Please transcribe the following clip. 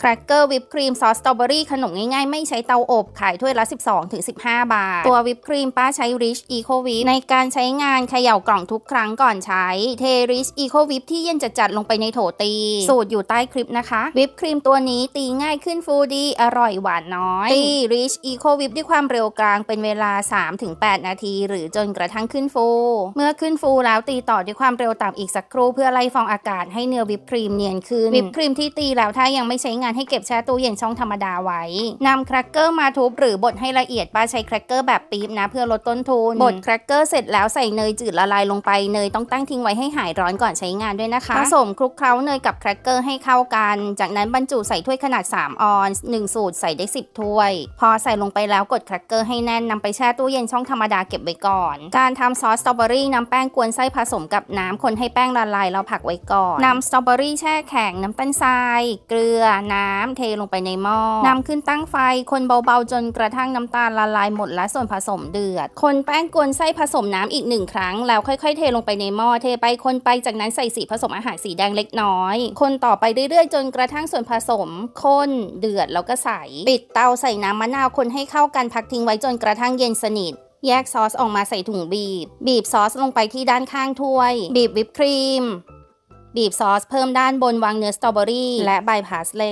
แครกเกอร์วิปครีมซอสสตรอเบอรี่ขนมง่ายๆ ไม่ใช้เตาอบ ขายถ้วยละ 12-15 บาท ตัววิปครีมป้าใช้ Rich Eco Whip ในการใช้งานเขย่ากล่องทุกครั้งก่อนใช้ เท Rich Eco Whip ที่เย็นจัดๆลงไปในโถตี สูตรอยู่ใต้คลิปนะคะ วิปครีมตัวนี้ตีง่ายขึ้นฟูดี อร่อยหวานน้อย ตี Rich Eco Whip ด้วยความเร็วกลางเป็นเวลา 3-8 นาที หรือจนกระทั่งขึ้นฟู เมื่อขึ้นฟูแล้วตีต่อด้วยความเร็วต่ำอีกสักครู่เพื่อไล่ฟองอากาศให้เนื้อวิปครีมเนียนขึ้นวิปครีมที่ตีแล้วถ้ายังไม่ใช้งานให้เก็บแช่ตู้เย็นช่องธรรมดาไว้นำแครกเกอร์มาทุบหรือบดให้ละเอียดป้าใช้แครกเกอร์แบบปี๊บนะเพื่อลดต้นทุนบดแครกเกอร์เสร็จแล้วใส่เนยจืดละลายลงไปเนยต้องตั้งทิ้งไว้ให้หายร้อนก่อนใช้งานด้วยนะคะผสมคลุกเคล้าเนยกับแครกเกอร์ให้เข้ากัน จากนั้นบรรจุใส่ถ้วยขนาด 3 ออนซ์1สูตรใส่ได้ 10 ถ้วย พอใส่ลงไปแล้วกดแครกเกอร์ให้แน่นนำไปแช่ตู้เย็นช่องธรรมดาเก็บไว้ก่อน การทำซอสสตรอเบอรี่นำแป้งกวนไส้ผสมกับน้ำคนให้แป้งละลายแล้วผักไว้ก่อนนำสตรอเบอรี่แช่แข็งน้ำตาลทราย เกลือน้ำเทลงไปในหม้อนำขึ้นตั้งไฟ คนเบาๆจนกระทั่งน้ำตาลละลายหมดและส่วนผสมเดือด คนแป้งกวนไส้ผสมน้ำอีกหนึ่งครั้ง แล้วค่อยๆ เทลงไปในหม้อเทไปคนไปจากนั้นใส่สีผสมอาหารสีแดงเล็กน้อย คนต่อไปเรื่อยๆ จนกระทั่งส่วนผสมข้นเดือดแล้วก็ใส่ปิดเตาใส่น้ำมะนาวคนให้เข้ากันพักทิ้งไว้จนกระทั่งเย็นสนิทแยกซอสออกมาใส่ถุงบีบ บีบซอสลงไปที่ด้านข้างถ้วย บีบวิปครีม บีบซอสเพิ่มด้านบนวางเนื้อสตรอเบอรี่และใบพาสเล